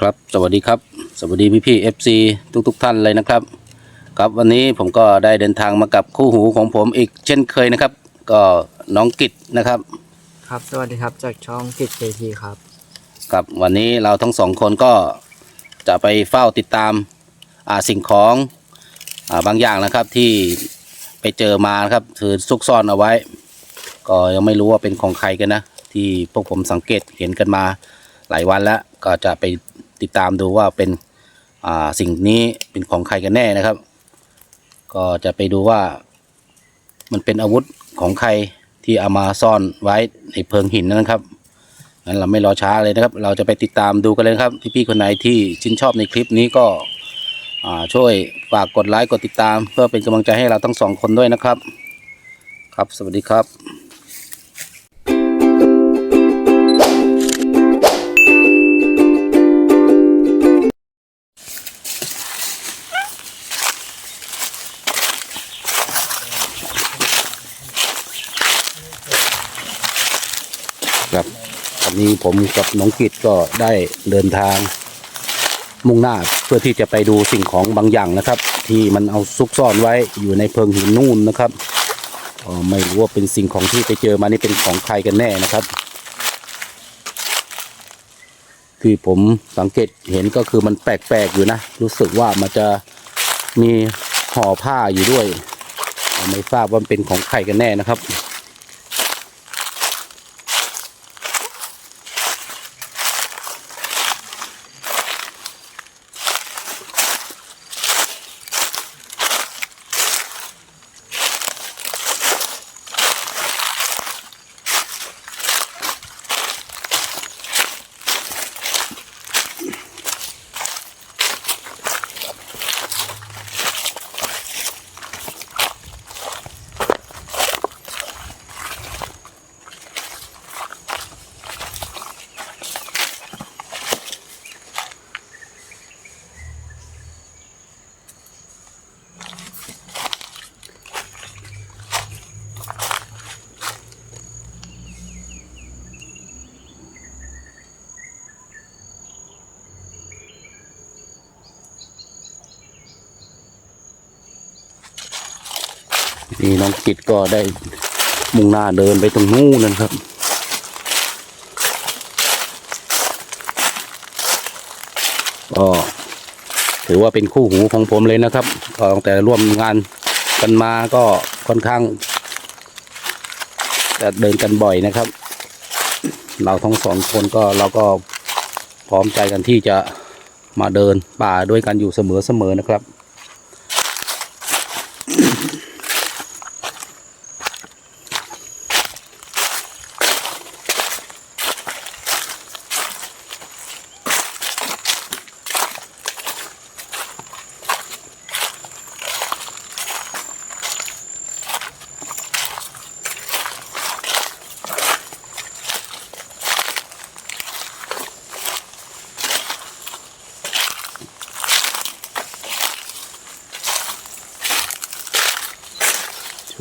ครับสวัสดีครับ สวัสดีพี่พี่เอฟซีทุกทุกๆท่านเลยนะครับ ครับวันนี้ผมก็ได้เดินทางมากับคู่หูของผมอีกเช่นเคยนะครับ ก็น้องกิตนะครับ ครับสวัสดีครับจากช่องกิจเคทีครับครับวันนี้เราทั้งสองคนก็จะไปเฝ้าติดตามอ่าสิ่งของอ่าบางอย่างนะครับที่ไปเจอมานะครับคือซุกซ่อนเอาไว้ ก็ยังไม่รู้ว่าเป็นของใครกันนะ ที่พวกผมสังเกตเห็นกันมาหลายวันแล้วก็จะไป ติดตามดูว่าเป็นอ่าสิ่งนี้เป็นของใครกันแน่นะครับ ก็จะไปดูว่ามันเป็นอาวุธของใครที่เอามาซ่อนไว้ในเพิงหินนะครับงั้นเราไม่รอช้าเลยนะครับ เราจะไปติดตามดูกันเลยครับพี่ๆคนไหนที่ชื่นชอบในคลิปนี้ก็อ่าช่วยฝากกดไลค์กดติดตาม เพื่อเป็นกำลังใจให้เราทั้งสองคนด้วยนะครับ ครับสวัสดีครับ นี้ผมกับน้องกิจก็ได้เดินทาง มุ่งหน้าเพื่อที่จะไปดูสิ่งของบางอย่างนะครับ ที่มันเอาซุกซ่อนไว้อยู่ในเพิงหินนู่นนะครับไม่รู้ว่าเป็นสิ่งของที่ไปเจอมานี่เป็นของใครกันแน่นะครับที่ผมสังเกตเห็นก็คือมันแปลกๆอยู่นะ รู้สึกว่ามันจะมีห่อผ้าอยู่ด้วย ไม่ทราบว่าเป็นของใครกันแน่นะครับ นี่น้องกิตก็ได้มุ่งหน้าเดินไปตรงนู้นนะครับ ก็ถือว่าเป็นคู่หูของผมเลยนะครับตั้งแต่ร่วมงานกันมาก็ค่อนข้างจะเดินกันบ่อยนะครับ เราทั้งสองคนก็เราก็พร้อมใจกันที่จะมาเดินป่าด้วยกันอยู่เสมอๆนะครับ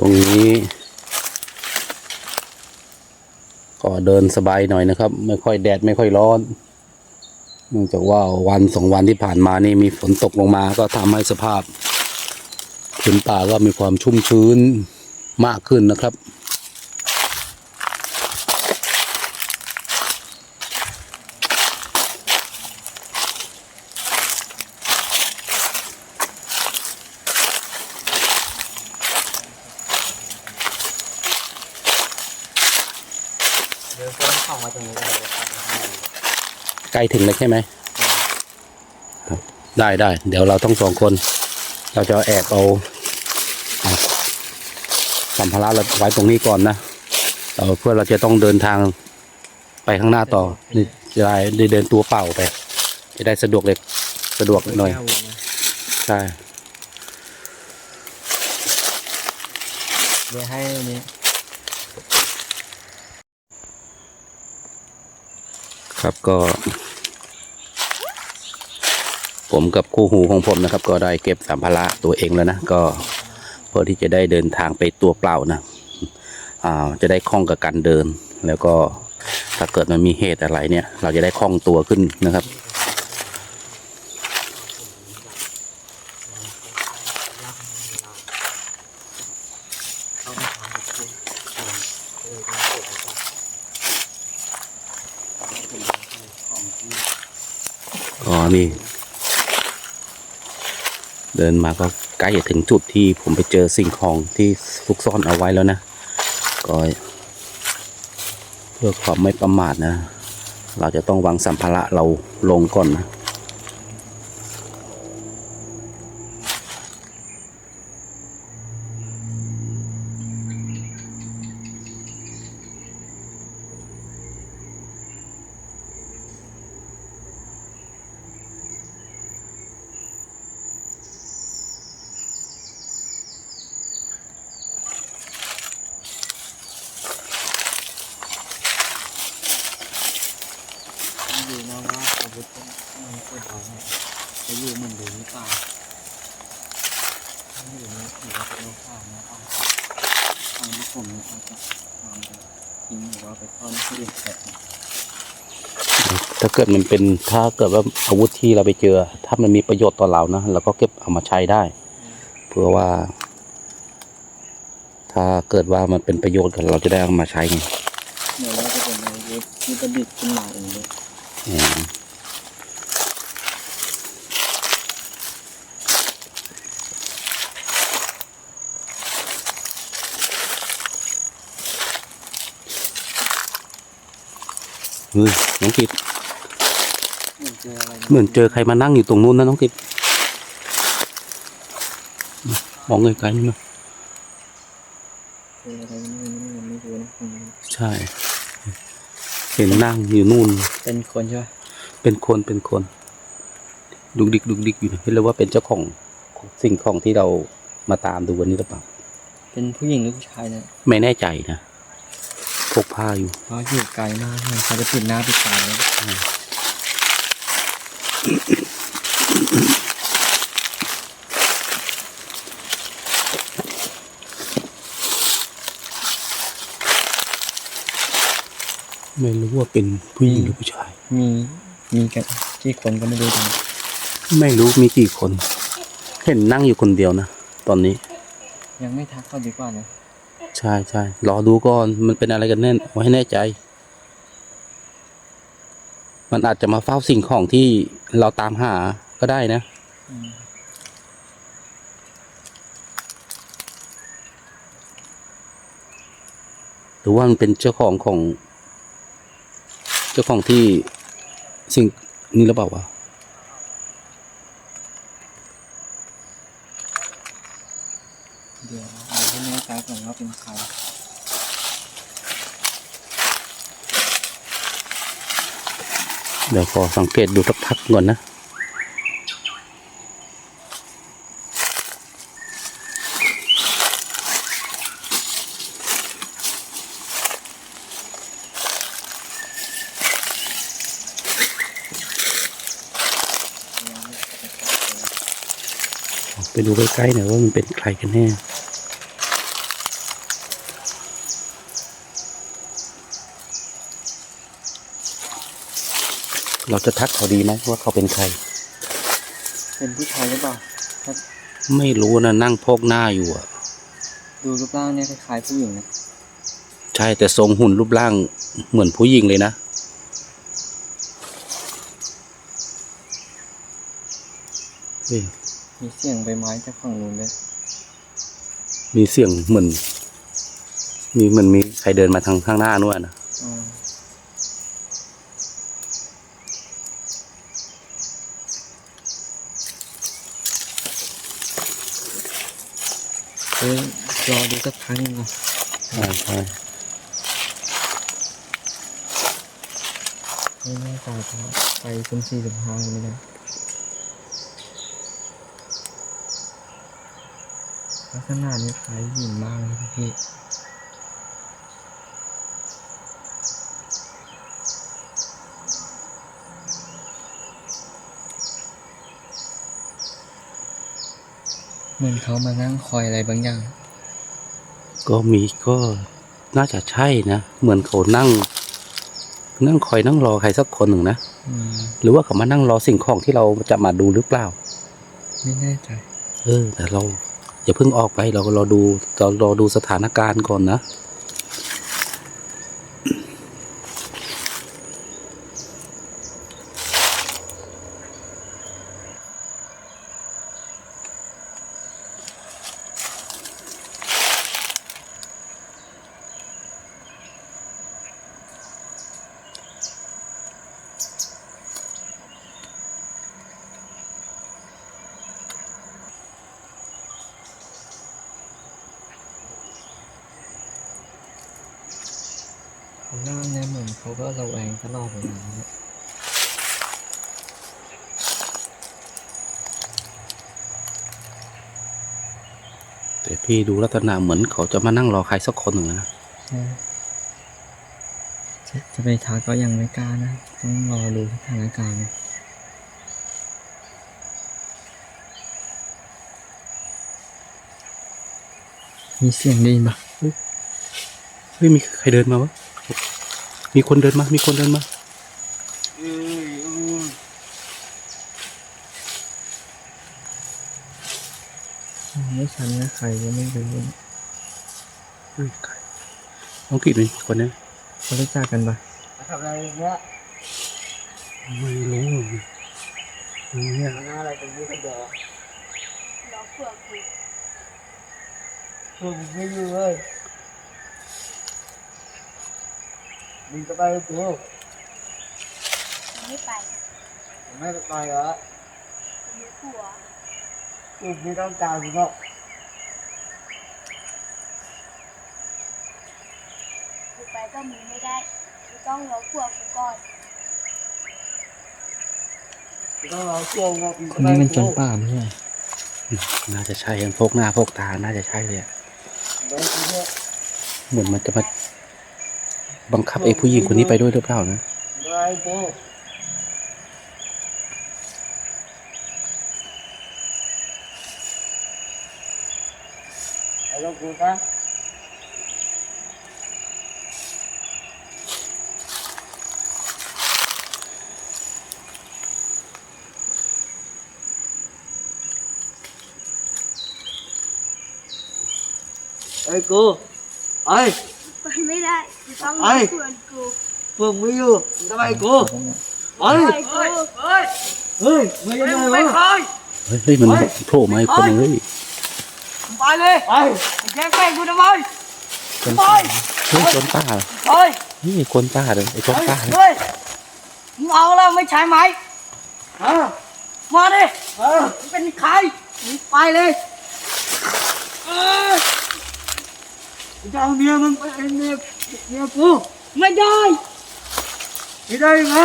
ช่วงนี้ ก็เดินสบายหน่อยนะครับ ไม่ค่อยแดดไม่ค่อยร้อนเนื่องจากว่าวันสองวันที่ผ่านมานี่มีฝนตกลงมาก็ทำให้สภาพพื้นป่าก็มีความชุ่มชื้นมากขึ้นนะครับ เดี๋ ยวต้นของมาตรงนี้เลยครับใกล้ถึงแล้วใช่ไหมครับได้ได้เดี๋ยวเราทั้งสองคน เราจะแอบเอาเอาสัมภาระเราไว้ตรงนี้ก่อนนะเราเพื่อเราจะต้องเดินทางไปข้างหน้าต่อนี่จะได้ได้เดินตัวเปล่าไป จะได้สะดวกเลยสะดวกหน่อย ใช่เดี๋ยวให้อั นนี้ครับก็ ผมกับคู่หูของผมนะครับ ก็ได้เก็บสัมภาระตัวเองแล้วนะก็เพื่อที่จะได้เดินทางไปตัวเปล่านะอ่าจะได้คล่องกับการเดิน แล้วก็ถ้าเกิดมันมีเหตุอะไรเนี่ย เราจะได้คล่องตัวขึ้นนะครับ นี่ เดินมาก็ใกล้จะถึงจุดที่ผมไปเจอสิ่งของที่ซุกซ่อนเอาไว้แล้วนะ ก็เพื่อความไม่ประมาทนะ เราจะต้องวางสัมภาระเราลงก่อนนะ ไม่รู้นะว่าอาวุธมันเกิดอะไรเนี่ยจะอยู่เหมือนเดิมหรือเปล่าไม่รู้นะถือว่าเป็นโอกาสนะเอาทางที่ผมเนี่ยอาจจะทำไปทิ้งหรือว่าไปซ่อนที่อื่นแต่ ถ้าเกิดมันเป็นถ้าเกิดว่าอาวุธที่เราไปเจอ ถ้ามันมีประโยชน์ต่อเรานะเราก็เก็บเอามาใช้ได้ เพื่อว่า ถ้าเกิดว่ามันเป็นประโยชน์กับเราจะได้เอามาใช้ไงเดี๋ยวเราจะเป็นอาวุธที่ประดิษฐ์ขึ้นมาเองเลย อืมเฮ้ยน้องกิตเหมือนเจออะไรเหมือนเจอใครมานั่งอยู่ตรงนู้นนะน้องกิตมองไกลๆนี่นะเจออะไรไม่รู้ไม่รู้ไม่รู้นะผมใช่ เห็นนั่งอยู่นู่น เป็นคนใช่ไหมเป็นคนเป็นคน ดุกดิกดุกดิกอยู่นะไม่รู้ว่าเป็นเจ้าของสิ่งของที่เรามาตามดูวันนี้หรือเปล่า เป็นผู้หญิงหรือผู้ชายเนี่ยไม่แน่ใจนะพ กผ้าอยู่เขาอยู่ไกลมากเหมือนเขาจะปิดหน้าปิดตาเลยไม่รู้ว่าเป็นผู้หญิงหรือผู้ชาย มีมีกันกี่คนก็ไม่รู้กันไม่รู้มีกี่คน เห็นนั่งอยู่คนเดียวนะ ตอนนี้ ยังไม่ทักเขาดีกว่านะ ใช่ใช่รอดูก่อน มันเป็นอะไรกันแน่เอาให้แน่ใจ มันอาจจะมาเฝ้าสิ่งของที่เราตามหาก็ได้นะหรือว่ามันเป็นเจ้าของของ เจ้าของที่สิ่งนี้หรือเปล่าวะ เดี๋ยวเราให้แน่ใจก่อนว่าเป็นใครเดี๋ยวขอสังเกตดูสักพักก่อนนะไปดูใกล้ๆหน่อยว่ามันเป็นใครกันแน่ เราจะทักเขาดีไหมว่าเขาเป็นใคร เป็นผู้ชายหรือเปล่าถ้าไม่รู้นะนั่งพกหน้าอยู่อะดูรูปร่างเนี่ยคล้ายๆผู้หญิงนะใช่แต่ทรงหุ่นรูปร่างเหมือนผู้หญิงเลยนะเฮ้ยมีเสียงใบไม้จากฝั่งนู้นด้วยมีเสียงเหมือน มีเหมือนมีใครเดินมาทางข้างหน้านู่นนะ อ่าเฮ้ย รอดูสักพักหนึงก่อนใช่ใช่ไม่แน่ใจเพราะไปซุ้มสี่ซุ้มห้าก็ไม่ได้ลักษณะนี้คล้ายหญิงมากเลยพี่เหมือนเขามานั่งคอยอะไรบางอย่าง ก็มีก็น่าจะใช่นะ เหมือนเขานั่ง นั่งคอยนั่งรอใครสักคนหนึ่งนะอืมหรือว่าเขามานั่งรอสิ่งของที่เราจะมาดูหรือเปล่า ไม่แน่ใจ เออ แต่เราอย่าเพิ่งออกไปเรารอดูเรารอดูสถานการณ์ก่อนนะ หน้าเนี่ยเหมือนเขาก็ระแวงตลอดเวลาเนี่ยแต่พี่ดูลักษณะเหมือนเขาจะมานั่งรอใครสักคนหนึ่งนะใช่จะจะไปทักก็ยังไม่กล้านะต้องรอดูสถานการณ์นะมีเสียงได้ยินปะเฮ้ยมีใครเดินมาวะ มีคนเดินมา มีคนเดินมาไม่ชันนะใครก็ไม่รู้เฮ้ยใครน้องกิดเป็นคนนี้เขารู้จักกันปะทำอะไรเนี่ยไม่รู้เนี่ยทำอะไรตรงนี้กันเดี๋ยวเราเผื่อกูผมไม่อยู่เลย มึงจะไปกับกูไม่ไปไม่ไปเหรอกูมีผัวกูไม่ต้องการมึงหรอกกูไปก็มีไม่ได้กูต้องรอผัวกูก่อนมึงต้องรอช่วงว่ามึงคจะนไปนี้มันกับจกูนป่าไม่ใช่เหรอน่าจะใช่ยังพกหน้าพกตา น่าจะใช่เลยอะไปกับกูเนี่ยเหมือนมันจะมา บังคับไอ้ผู้หญิงคนนี้ไปด้วยหรือเปล่านะมึงไปกับกูไปกับกูนะไอ้กูไอ้ไปไม่ ได้กูต้องรไอ้อเพื่อนกูพวกมึงอยู่มึงจะไปกูเขาต้องเนี่ยไอ้ไปกูเฮ้ยไม่ยังไงวะเฮ้ยเฮ้ยมันโผล่มาอีกคนหนึงเฮ้ยไปเลยไปแกล้งแกล้งกูทำไมคนป่าเฮ้ยคนป่าเฮ้ยนี่คนป่าเลยไอ้คนป่าเนี่ยเฮ้ยมึงเอาแล้วไม่ใช่ไหมอะมาดิเออมึงเป็นใครมึงไปเลยเออมึงจะเอาเมียมึงไปเป็นเมีย เมียกูไม่ได้ไม่ได้ยังไง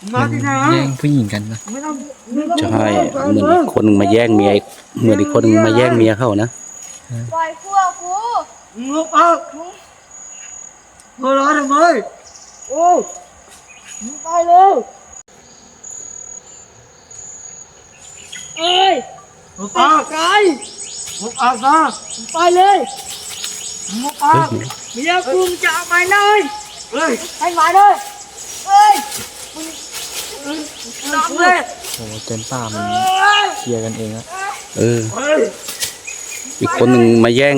มึงมาที่ไหนวะแย่งผู้หญิงกันปะไม่ต้องไม่ต้องใช่เหมือนอีกคนหนึงมาแย่งเมียอีกเหมือนอีกคนหนึงมาแย่งเมียเขานะปล่อยผัวกูมึงลุกออกหัวเร้อนทำไมโอ้มึงไปเร็วเอ้ยลุกออกไกลลุกออกนะมึงไปเลย มึงลุกออกเมียกูมึงจะเอาไปเลยเฮ้ยให้มาเลยเอ้ยตามเลยโอ้โหจนป่ามันเฮ้ยเคลียร์กันเองอะเออเฮ้ยอีกคนหนึ่งมาแย่ง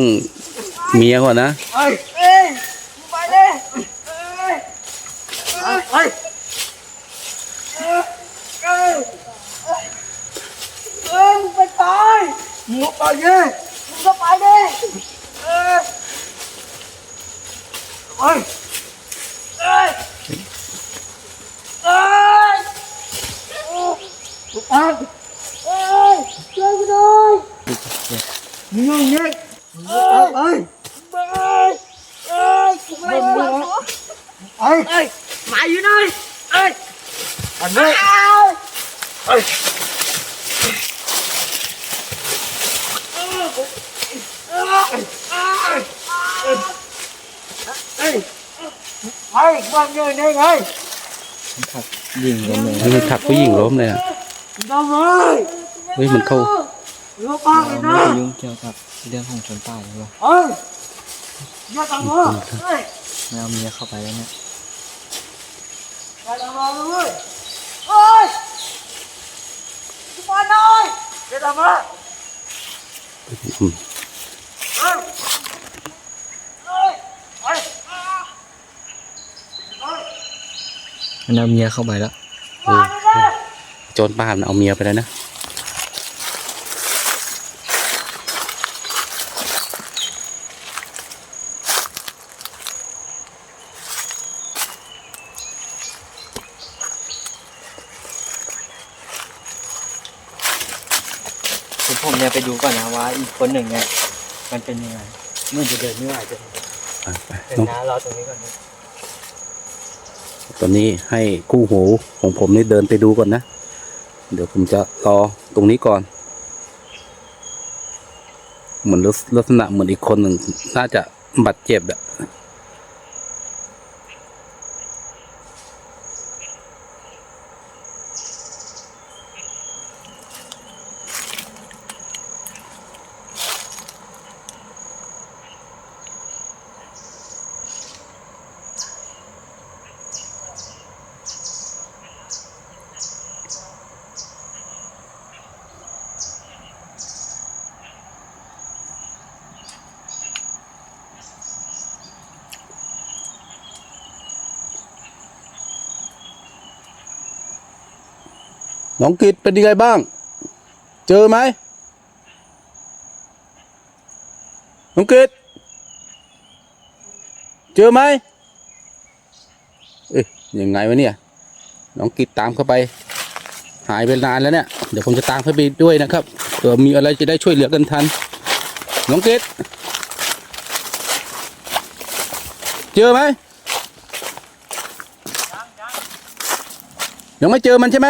เมียเขานะเฮ้ยเฮ้ยมึงไปเลยเฮ้ยเฮ้ยเฮ้ยเฮ้ยเฮ้ยมึงไปตายมึงลุกไปเลยมึงก็ไปดิเฮ้ยเฮ้ยเฮ้ยเฮ้ยลุกออ กเอ้ยช่วยกูด้วยมึงยังไงมึงลุกออกเฮ้ยเอ้ยเอ้ยกู ไม่ผัวกูเฮ้ยเอ้ยหมาอยู่ไหนเอ้ยอันนี้อ้าวเฮ้ยเฮ้ยเฮ้ยบ้านอยู่ได้ไงมันขับยิงกันเลยเฮ้ยมันผลักผู้หญิงล้มเลยอะทำไมเฮ้ยมันเข้าลูกป้าไปเรานะไม่ไปยุ่งเกี่ยวกับเรื่องของชนป่าเลยปะเฮ้ยอย่าทำมาเฮ้ยไม่เอาเมียเข้าไปแล้วเนี่ยอย่าทำมาเลยเฮ้ยมาหน่อยอย่าทำมาอืมเฮ้ยเฮ้ยเฮ้ยเฮ้ย มันเอาเมียเข้าไปแล้วมาดิเลยโจรป่ามันเอาเมียไปแล้วนะคือผมเนี่ยไปดูก่อนนะว่าอีกคนหนึ่งเนี่ยมันเป็นยังไงมันจะเดินไม่ไหวจะไปไปเดี๋ยวน้องน้ารอตรงนี้ก่อนนะ ตอนนี้ให้คู่หูของผมนี่เดินไปดูก่อนนะ เดี๋ยวผมจะรอตรงนี้ก่อน เหมือนลักษณะเหมือนอีกคนหนึ่งน่าจะบาดเจ็บอะ น้องกิตเป็นยังไงบ้าง เจอไหมน้องกิตเจอไหมเอ้ยยังไงวะเนี่ยน้องกิตตามเข้าไป หายไปนานแล้วเนี่ย เดี๋ยวผมจะตามเข้าไปด้วยนะครับเผื่อมีอะไรจะได้ช่วยเหลือกันทัน น้องกิตเจอไหมยังไม่เจอมันใช่ไหม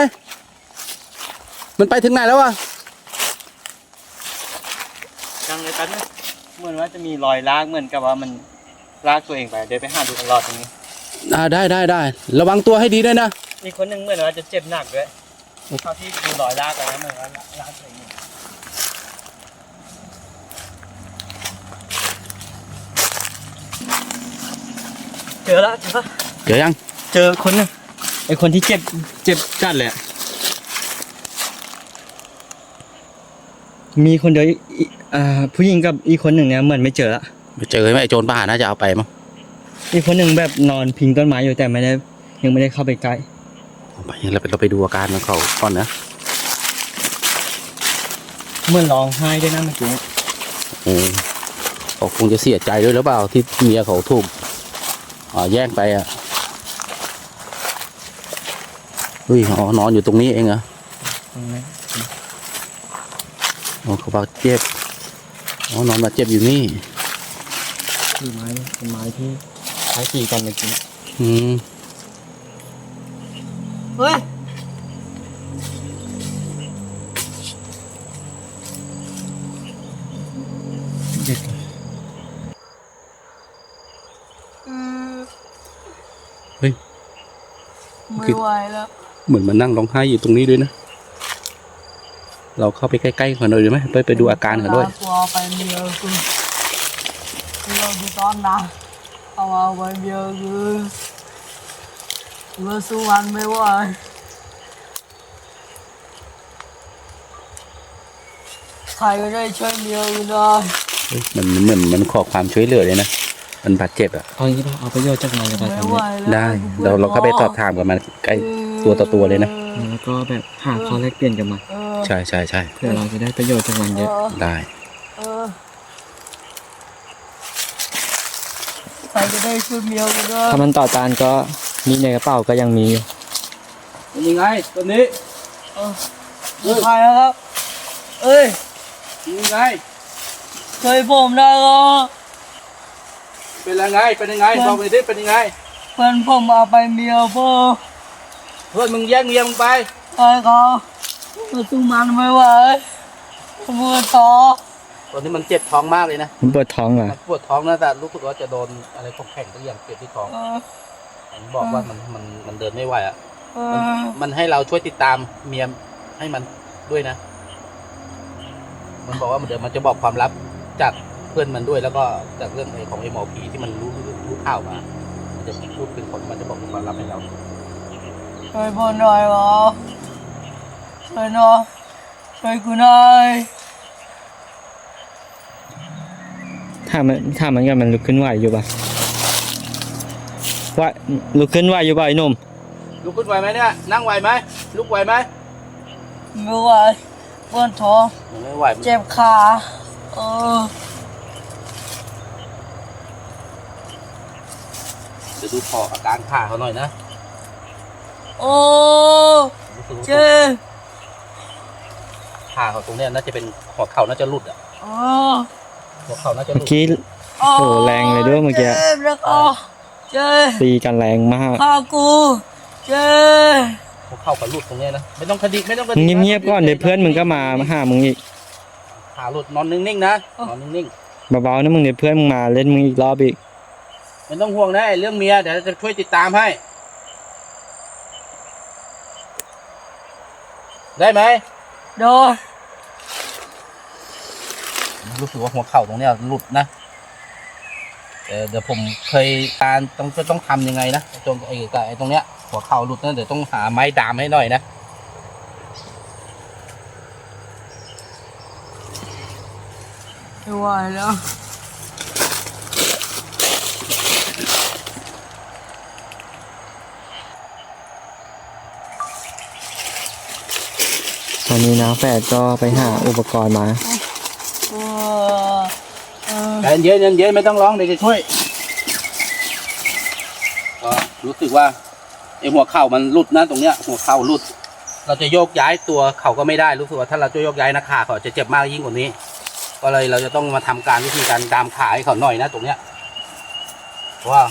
มันไปถึงไหนแล้ววะยังเลยแป๊บนึงเหมือนว่าจะมีรอยลากเหมือนกับว่ามันลากตัวเองไปเดี๋ยวไปหาดูตลอดตรงนี้อ่าได้ได้ได้ระวังตัวให้ดีด้วยนะอีกคนหนึ่งเหมือนว่าจะเจ็บหนักด้วยเท่าที่ดูรอยลากไปแล้วเหมือนว่าลากตัวเองอยู่เจอแล้วเจอแล้วเจอยัง เจอคนหนึงไอคนที่เจ็บเจ็บจัดเลยอะ มีคนเดียวอีอีอ่าผู้หญิงกับอีกคนหนึ่งเนี่ยเหมือนไม่เจอละไม่เจอไหมไอ้โจรบ้าน่าจะเอาไปมั้งอีกคนหนึ่งแบบนอนพิงต้นไม้อยู่แต่ไม่ได้ ยังไม่ได้เข้าไปใกล้เอาไปเราไปเราไปดูอาการของเขาก่อนนะเหมือนร้องไห้ด้วยนะเมื่อกี้โอ้เขาคงจะเสียใจด้วยหรือเปล่าที่เมียเขาถูกอ่าแย่งไปอะเฮ้ยอ๋อนอนอยู่ตรงนี้เองเหรอตรงนี้ อ๋อเขาบาดเจ็บ อ๋อนอนบาดเจ็บอยู่นี่คือไม้เป็นไม้ที่ใช้ตีกันเมื่อกี้อืมเฮ้ยเด็กอืมเฮ้ย ไม่ไหวแล้ว เหมือนมานั่งร้องไห้อยู่ตรงนี้ด้วยนะ เราเข้าไปใกล้ๆเขาหน่อยดีไหมไปไปดูอาการเขาด้วยกลัวไปเมียกูเมียกูตอนนะเอาเอาไปเมียกูกูสู้มันไม่ไหวใครก็ได้ช่วยเมียกูหน่อยเฮ้ยมันเหมือนมันขอความช่วยเหลือเลยนะมันบาดเจ็บอะเอางี้ป่ะเอาประโยชน์จากมันก็ได้ไม่ทำไหวเนี่ยแล้วได้ เราเราเข้าไปสอบถามกับมันใกล้ตัวต่อตัวเลยนะ แล้วก็แบบหาข้อแลกเปลี่ยนกับมันเออ ใช่ใช่ใช่เพื่อเราจะได้ประโยชน์จากมันเยอะเออได้เออใครจะได้ช่วยเมียกูหน่อยถ้ามันต่อต้านก็มีในกระเป๋าก็ยังมีอยู่เป็นยังไงตอนนี้เออใครนะครับ เอ้ยเป็นยังไงช่วยผมได้เหรอเป็นยังไงเป็นยังไงบอกไปดิเป็นยังไงเพื่อนผมเอาไปเมียพ่อเพื่อนมึงแย่งเมียมึงไปใช่เขา มาสู้มันไม่ไหวมือต่อตอนนี้มันเจ็บท้องมากเลยนะมันปวดท้องเหรอมันปวดท้องนะแต่รู้สึกว่าจะโดนอะไรของแข็งตัวอย่างเจ็บที่ท้องเออผมบอกว่ามันมันมันเดินไม่ไหวอะเอมันอมันให้เราช่วยติดตามเมียให้มันด้วยนะ มันบอกว่ามันเดี๋ยวมันจะบอกความลับจากเพื่อนมันด้วย แล้วก็จากเรื่องไอ้ของไอ้หมอผีที่มันรู้รู้รู้ข่าวมามันจะพูดเป็นคนมันจะบอกเป็นความลับให้เราช่วยผมหน่อยเหรอ ช่วยหน่อยช่วยกูหน่อยถ้ามันถ้ามันกันมันลุกขึ้นไหวอยู่ป่ะว่าลุกขึ้นไหวอยู่ป่ะไอ้หนุ่มลุกขึ้นไหวไหมเนี่ยนั่งไหวไหมลุกไหวไหมไม่ไหวปวดท้องยังไม่ไหวเจ็บขาเออเดี๋ยวดูพออาการขาเขาหน่อยนะ โอ้รู้สึกว่า เจ็บ ขาเขาตรงเนี้ยน่าจะเป็นหัวเข่าน่าจะหลุดอะเออหัวเข่าน่าจะหเมื่ลุอดกี้โอ้โอ้แรงเลยด้วยเมื่อกี้เจ็บแล้วก็เจ็บตีกันแรงมากข้ากูเจ็บหัวเข่ากับหลุดตรงเนี้ยนะไม่ต้องคดีไม่ต้องคดีเงียบๆก่อนเดี๋ยวเพื่อนมึงก็มาหามึงอีกขาหลุดนอนนิ่งๆนะนอนนิ่งเบาๆนะมึงเดี๋ยวเพื่อนมึงมาเล่นมึงอีกรอบอีกๆไม่ต้องห่วงนะไอ้เรื่องเมียเดี๋ยวจะช่วยติดตามให้ ได้ไหม โดนรู้สึกว่าหัวเข่าตรงเนี้ยหลุดนะเออเดี๋ยวผมเคยการต้องจะต้องทำยังไงนะตรงไอ้กับไอ้ตรงเนี้ยหัวเข่าหลุดนะเดี๋ยวต้องหาไม้ดามให้หน่อยนะไม่ไหวแล้ว อนนี้นะแฝดก็ไปหาอุปกรณ์มาโอ้เออใจเย็นเย็นเย็นไม่ต้องร้องเดี๋ยวจะช่วยก็รู้สึกว่าไอ้หัวเข่ามันหลุดนะตรงเนี้ย หัวเข่าหลุด เราจะโยกย้ายตัวเข่าก็ไม่ได้รู้สึกว่าถ้าเราจะโยกย้ายนะขาเขาจะเจ็บมากยิ่งกว่านี้ ก็เลยเราจะต้องมาทำการวิธีการดามขาให้เขาหน่อยนะตรงเนี้ยเพราะว่า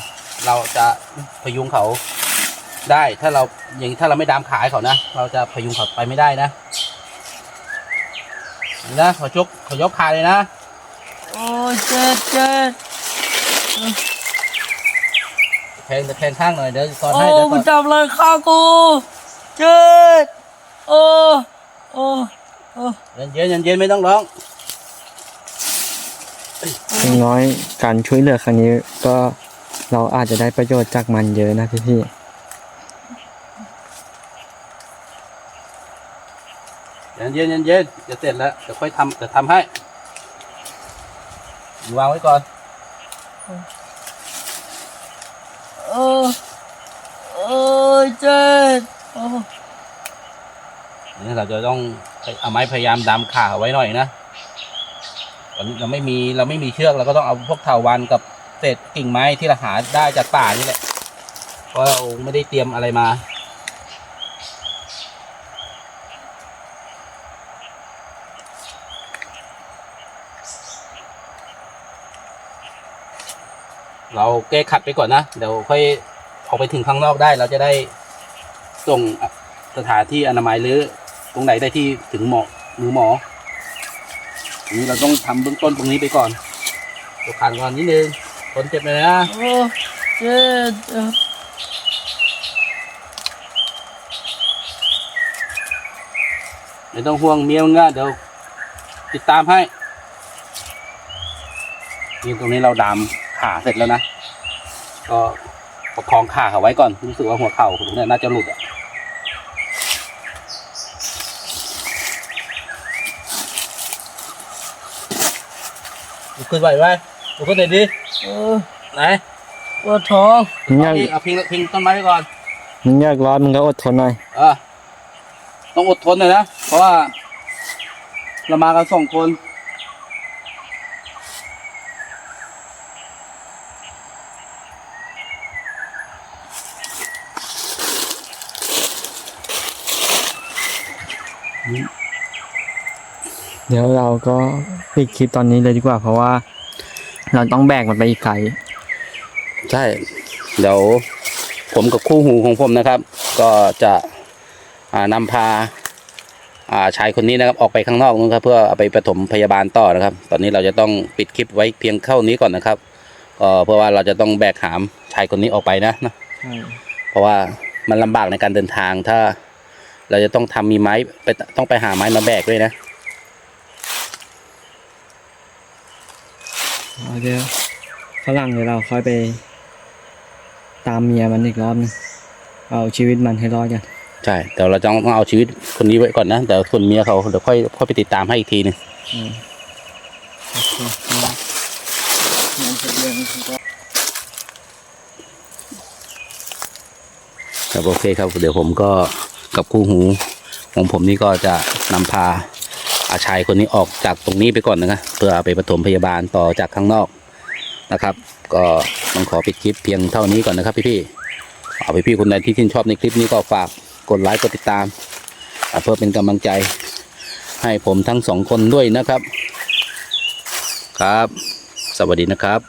เราจะพยุงเขาได้ถ้าเราอย่างถ้าเราไม่ดามขาให้เขานะ เราจะพยุงเขาไปไม่ได้นะ นี่นะขอยกขอยกขาเลยนะ โอ้เจ็บเจ็บแทงตะแคงข้างหน่อยเดี๋ยวสอนโอ้ให้เดี๋ยวสมัอนนจับเลยข้ากูเจ็บโอ้โอ้โอ้เย็นเย็นเย็นไม่ต้องร้อง อย่างน้อยการช่วยเหลือครั้งนี้ก็เราอาจจะได้ประโยชน์จากมันเยอะนะพี่เย็ เย็นเย็นเย็นจะเสร็จแล้วเดี๋ยวค่อยทำจะทำให้วางไว้ก่อนโอ้โอ้เจ็บโอ้นี่เราจะต้องเอาไม้พยายามดามขาเอาไว้หน่อยนะตอนนี้เราไม่มีเราไม่มีเชือกเราก็ต้องเอาพวกเถาวันกับเศษกิ่งไม้ที่เราหาได้จากป่านี่แหละเพราะเราไม่ได้เตรียมอะไรมา เราแก้ขัดไปก่อนนะเดี๋ยวค่อยออกไปถึงข้างนอกได้ เราจะได้ส่งสถานที่อนามัยหรือตรงไหนได้ที่ถึงหมอมือหมออันนี้เราต้องทำเบื้องต้นตรงนี้ไปก่อนตัวขันก่อนนิดนึงคนเจ็บเลยนะโอ้เจ็บเจ็บไม่ต้องห่วงเมียมึงนะเดี๋ยวติดตามให้นี่ตรงนี้เราดาม ขาเสร็จแล้วนะ ก็ประคองขาเขาไว้ก่อนรู้สึกว่าหัวเข่าตรงเนี้ยน่าจะหลุดอะลุกขึ้นไหวไหมลุกขึ้นหน่อยดิเออไหนปวดท้องๆมึงอยากเอาพิงพิงต้นไม้ไว้ก่อนมึงอยากรอดมึงก็อดทนหน่อยเออต้องอดทนหน่อยนะ เพราะว่าเรามากันสองคน เดี๋ยวเราก็ปิดคลิปตอนนี้เลยดีกว่า เพราะว่า เราต้องแบกมันไปอีกไกลใช่ เดี๋ยวผมกับคู่หูของผมนะครับ ก็จะนำพาาชายคนนี้นะครับออกไปข้างนอกนู้นครับเพื่อเอาไปปฐมพยาบาลต่อนะครับ ตอนนี้เราจะต้องปิดคลิปไว้เพียงเท่านี้ก่อนนะครับก็เพราะว่าเราจะต้องแบกหามชายคนนี้ออกไปนะนะเพราะว่ามันลำบากในการเดินทางถ้า เราจะต้องทำมีไม้ไปต้องไปหาไม้มาแบกด้วยนะ เอาเดี๋ยวฝรั่งเดี๋ยวเราค่อยไป ตามเมียมันอีกรอบนึงเอาชีวิตมันให้รอดกันใช่เดี๋ยวเราจะต้องเอาชีวิตคนนี้ไว้ก่อนนะแต่ส่วนเมียเขาเดี๋ยวค่อยค่อยไปติดตามให้อีกทีหนึงอืมโอเคครับงานเสร็จเรื่องก็ครับโอเคครับ เดี๋ยวผมก็กับคู่หูของผมนี่ก็จะนำพา อาชายคนนี้ออกจากตรงนี้ไปก่อนนะครับเพื่อไปปฐมพยาบาลต่อจากข้างนอกนะครับ ก็ต้องขอปิดคลิปเพียงเท่านี้ก่อนนะครับพี่ๆเอาพี่ๆคนใดที่ชื่นชอบในคลิปนี้ก็ฝากกดไลค์กดติดตามเพื่อเป็นกำลังใจให้ผมทั้งสองคนด้วยนะครับ ครับ สวัสดีนะครับ